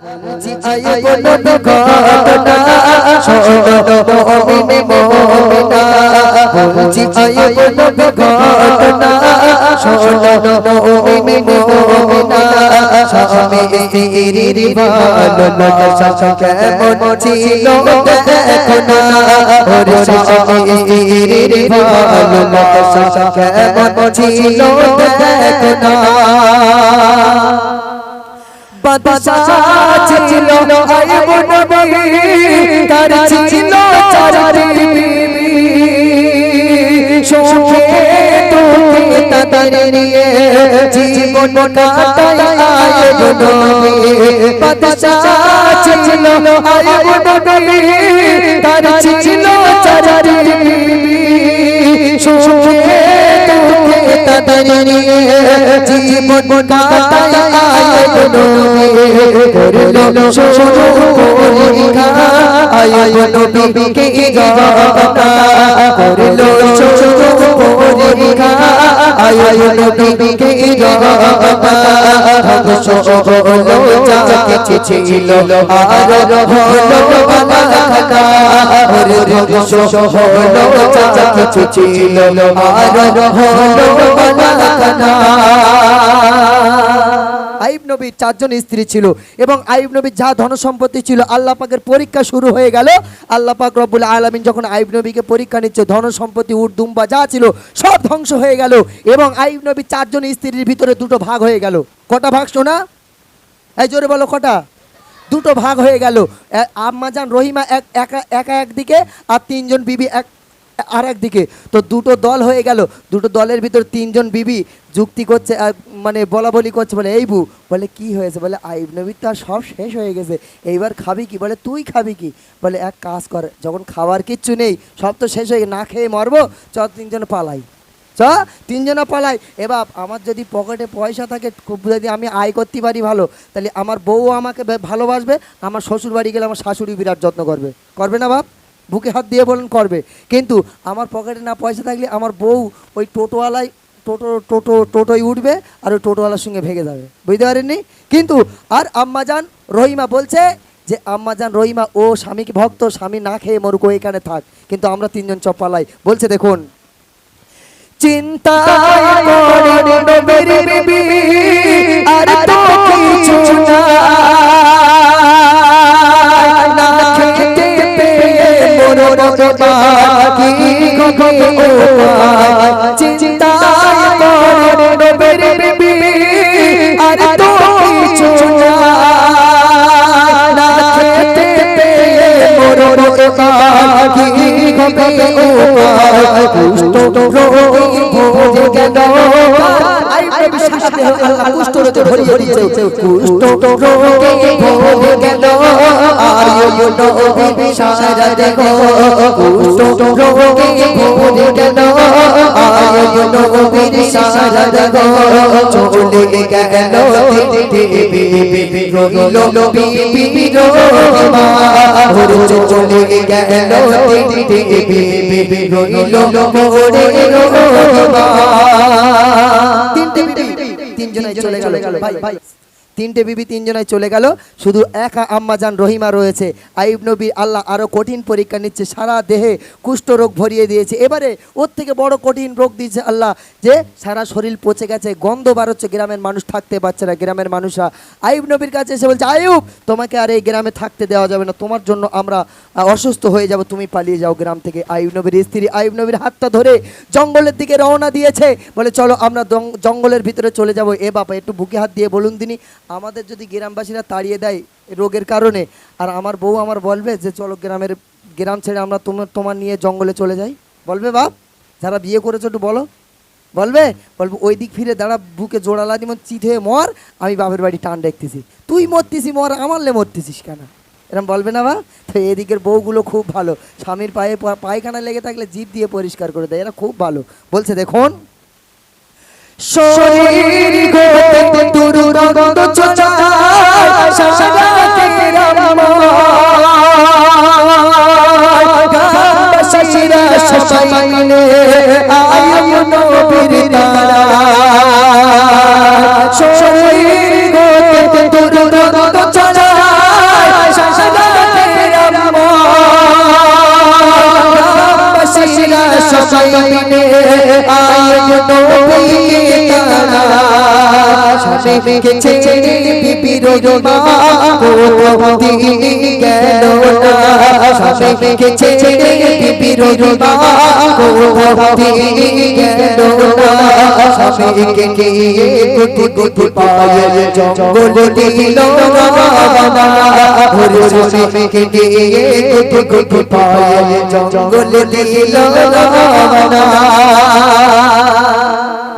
আয় বলো ঘটনা শোনো মুমিনে মুমিনা বলছি আয় বলো ঘটনা। শোনো মুমিনে মুমিনা স্বামী স্ত্রীর ভালো লাগা কেমন ছিল দেখো না ওরে স্বামী স্ত্রীর ভালো লাগা কেমন ছিল দেখো না বাদশাহ ছিল আইব নবী তার ছিল চারটি বিবি সুখে তাদের নিয়ে জীবন কাটায় আইব নবী বাদশাহ ছিল আইব নবী তার ছিল চারটি বিবি সুখে তাদের নিয়ে জীবন নবী করল পরীক্ষা আইব নবীকে গাতা করল পরীক্ষা আইব নবীকে গাতা ধ্বংস যা কিছু ছিল আর হলো বালাকা ওরে যা কিছু ছিল আর হলো বালাকা আইব নবীর চারজন স্ত্রী ছিল এবং আইব নবীর যা ধন সম্পত্তি ছিল আল্লাহ পাকের পরীক্ষা শুরু হয়ে গেল। আল্লাহ পাক রব্বুল আলমিন যখন আইব নবীকে পরীক্ষা নিচ্ছে, ধন সম্পত্তি উর্দুম্বা যা ছিল সব ধ্বংস হয়ে গেল এবং আইব নবীর চারজন স্ত্রীর ভিতরে দুটো ভাগ হয়ে গেল। কটা ভাগ শোনা এই জোরে বলো কটা? দুটো ভাগ হয়ে গেল। আম্মাজান রহিমা এক, একা একা একদিকে আর তিনজন বিবি এক আর একদিকে তো দুটো দল হয়ে গেল। দুটো দলের ভিতর তিনজন বিবি যুক্তি করছে মানে বলা বলি করছে, বলে, এই বু বলে, কি হয়েছে? বলে আইব নবীর তো সব শেষ হয়ে গেছে। এইবার খাবি কি? বলে, তুই খাবি কি? বলে, এক কাজ কর, যখন খাওয়ার কিচ্ছু নেই, সব তো শেষ হয়ে না খেয়ে মরবো, চ, তিনজন পালাই। চ, তিনজনে পালাই। এবার আমার যদি পকেটে পয়সা থাকে, খুব যদি আমি আয় করতে পারি ভালো, তাহলে আমার বউ আমাকে ভালোবাসবে, আমার শ্বশুর বাড়ি গেলে আমার শাশুড়ি বিরাট যত্ন করবে। করবে না বাপ? বুকে হাত দিয়ে বলেন, করবে। কিন্তু আমার পকেটে না পয়সা থাকলে আমার বউ ওই টোটোওয়ালায়, টোটো টোটো, টোটোয় উঠবে আর ওই টোটোওয়ালার সঙ্গে ভেঙে যাবে। বুঝতে পারেননি? কিন্তু আর আম্মাজান রহিমা বলছে যে আম্মাজান রহিমা, ও স্বামীকে ভক্ত? স্বামী না খেয়ে মরুক এখানে থাক। কিন্তু আমরা তিনজন চপালাই বলছে, দেখুন, চিন্তা আর মরণ বাকি গো চিন্তা করে নবীর বিবি আইবে দেহ আল্লাহ কুষ্ঠ রোগে ভরিয়ে দিয়েছে। কুষ্ঠ রোগী ভোজে গেল আয়ু নবী সারা দেখো। কুষ্ঠ রোগী ভোজে গেল আয়ু নবী সারা দেখো। চলে গেল রইল বিবি রোমা চলে গেল তিনটে বিবি তিনজনাই চলে গেল। ভাই ভাই তিনটে বিবি তিনজনায় চলে গেল। শুধু একা আম্মাজান রহিমা রয়েছে। আইব নবী আল্লাহ আরও কঠিন পরীক্ষা নিচ্ছে, সারা দেহে কুষ্ঠ রোগ ভরিয়ে দিয়েছে। এবারে ওর থেকে বড় কঠিন রোগ দিয়েছে আল্লাহ যে সারা শরীর পচে গেছে, গন্ধ বার হচ্ছে, গ্রামের মানুষ থাকতে পারছে না, গ্রামের মানুষরা। আইব নবীর কাছে এসে বলছে আইব তোমাকে আর এই গ্রামে থাকতে দেওয়া যাবে না, তোমার জন্য আমরা অসুস্থ হয়ে যাব, তুমি পালিয়ে যাও গ্রাম থেকে। আইব নবীর স্ত্রী আইব নবীর হাতটা ধরে জঙ্গলের দিকে রওনা দিয়েছে। বলে, চলো, আমরা জঙ্গলের ভিতরে চলে যাব। এ বাবা, একটু বুকে হাত দিয়ে বলুন তিনি। আমাদের যদি গ্রামবাসীরা তাড়িয়ে দেয় রোগের কারণে, আর আমার বউ আমার বলবে যে, চলো গ্রামের, গ্রাম ছেড়ে আমরা তোমার তোমার নিয়ে জঙ্গলে চলে যাই। বলবে, বাপ, যারা বিয়ে করেছ একটু বলো। বলবে, বলব, ওই দিক ফিরে দাঁড়া, বুকে জোড়ালা দিমন চিট হয়ে মর, আমি বাপের বাড়ি টান দেখতেছি। তুই মরতেছি, মর আমারলে মরতেছিস কেন? এরকম বলবে না বা তো এদিকের বউগুলো খুব ভালো। স্বামীর পায়ে পায়খানা লেগে থাকলে জিভ দিয়ে পরিষ্কার করে দেয়, এরা খুব ভালো। বলছে, দেখুন, শরীর সাজাইনে আয় নবীকে তারা স্বামীকে ছেড়ে বিবির মা কোথাও গেল না। স্বামীকে ছেড়ে বিবির মা কোথাও গেল না স্বামীকে গুটি গুটি পায়ে জঙ্গল দিল রানা ওরে স্বামীকে গিয়ে গুটি গুটি পায়ে জঙ্গল দিল রানা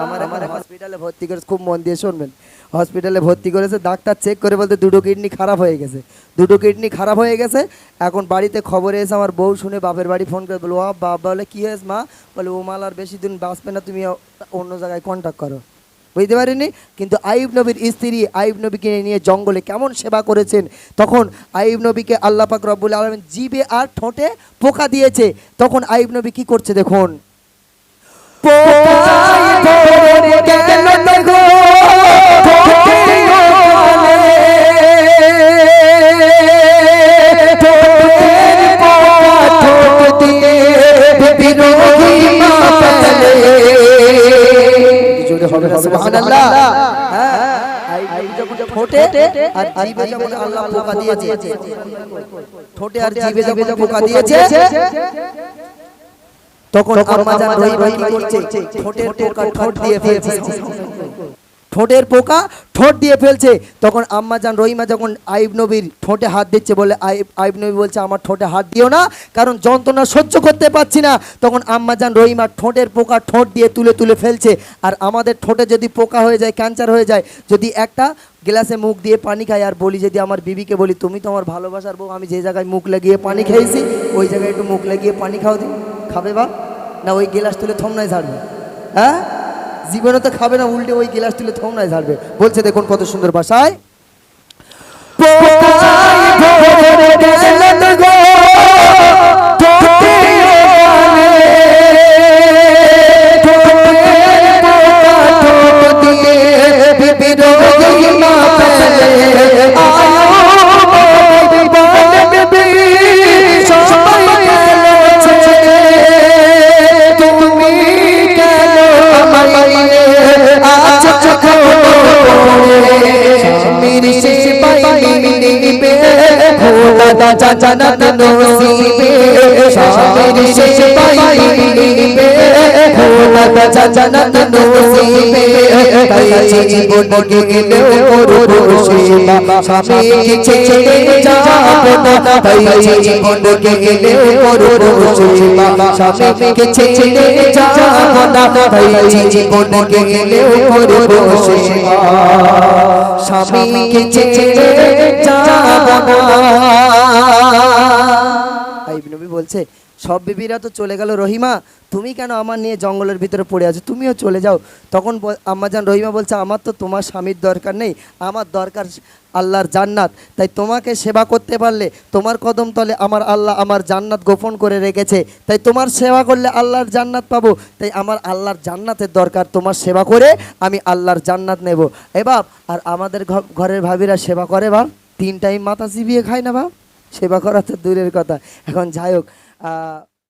আমার আমার হসপিটালে ভর্তি করেছে খুব মন দিয়ে শুনবেন। হসপিটালে ভর্তি করেছে ডাক্তার চেক করে বলতে দুটো কিডনি খারাপ হয়ে গেছে। দুটো কিডনি খারাপ হয়ে গেছে এখন বাড়িতে খবর এসে আমার বউ শুনে বাপের বাড়ি ফোন করে বলব "আ, বাবা বলে কী হয়েছে মা? বলে ও মাল আর বেশি দিন বাঁচবে না তুমি অন্য জায়গায় কন্ট্যাক্ট করো। বুঝতে পারিনি? কিন্তু আইব নবীর স্ত্রী আইব নবীকে নিয়ে জঙ্গলে কেমন সেবা করেছেন তখন আইব নবীকে আল্লাহ পাক রব্বুল আলমিন জিবে আর ঠোঁটে পোকা দিয়েছে তখন আইব নবী কি করছে দেখুন? না, সুবহানাল্লাহ। হ্যাঁ, আই- আই যখন ঠোঁটে আর জিভে যখন আল্লাহ পোকা দিয়েছে। ঠোঁটে আর জিভে যখন পোকা দিয়েছে তখন আম্মা জান রহিমা কি করছে ঠোঁটের পোকা ঠোঁট দিয়ে ফেলছে। ঠোঁটের পোকা, ঠোঁট দিয়ে ফেলছে। তখন আম্মা জান রহিমা যখন আইব নবীর ঠোঁটে হাত দিচ্ছে বলে আইব নবী বলছে, আমার ঠোঁটে হাত দিও না, কারণ যন্ত্রণা সহ্য করতে পারছি না। তখন আম্মা জান রহিমা ঠোঁটের পোকা ঠোঁট দিয়ে তুলে তুলে ফেলছে। আর আমাদের ঠোঁটে যদি পোকা হয়ে যায়, ক্যান্সার হয়ে যায়, যদি একটা গ্লাসে মুখ দিয়ে পানি খাই, আর বলি যদি আমার বিবিকে বলি, তুমি তো আমার ভালোবাসার বউ, আমি যে জায়গায় মুখ লাগিয়ে পানি খেয়েছি, ওই জায়গায় একটু মুখ লাগিয়ে পানি খাও দিন খাবে বা? না, ওই গ্লাস তুলে থমনায় ঝাড়বে। হ্যাঁ? জীবনে তো খাবে না, উল্টে ওই গিলাস তুলে থমনায় ঝাড়বে। বলছে, দেখুন কত সুন্দর ভাষায় সেবাই মিলিবে খোদা জানাত নসিবে স্বামীর সেবাই মিলিবে খোদা জানাত নসিবে তাই জীবন গেলেও করো সেবা ছেড়ে যাব না তাই জীবন গেলেও করো সেবা স্বামীকে ছেড়ে যাব না তাই জীবন গেলেও করো সেবা স্বামীকে ছেড়ে যাব আইব নবী বলছে, সব বিবিরা তো চলে গেল রহিমা, তুমি কেন আমার নিয়ে জঙ্গলের ভিতরে পড়ে আছো? তুমিও চলে যাও। তখন আম্মাজান রহিমা বলছে, আমার তো তোমার স্বামীর দরকার নেই, আমার দরকার আল্লাহর জান্নাত। তাই তোমাকে সেবা করতে পারলে তোমার কদম তলে আমার আল্লাহ আমার জান্নাত গোপন করে রেখেছে। তাই তোমার সেবা করলে আল্লাহর জান্নাত পাবো। তাই আমার আল্লাহর জান্নাতের দরকার, তোমার সেবা করে আমি আল্লাহর জান্নাত নেব। এ বাপ, আর আমাদের ঘরের ভাবিরা সেবা করে বাপ? তিন টাইম মাথা চিবিয়ে খায় না বাপ? সেবা করা তো দূরের কথা। এখন যাই হোক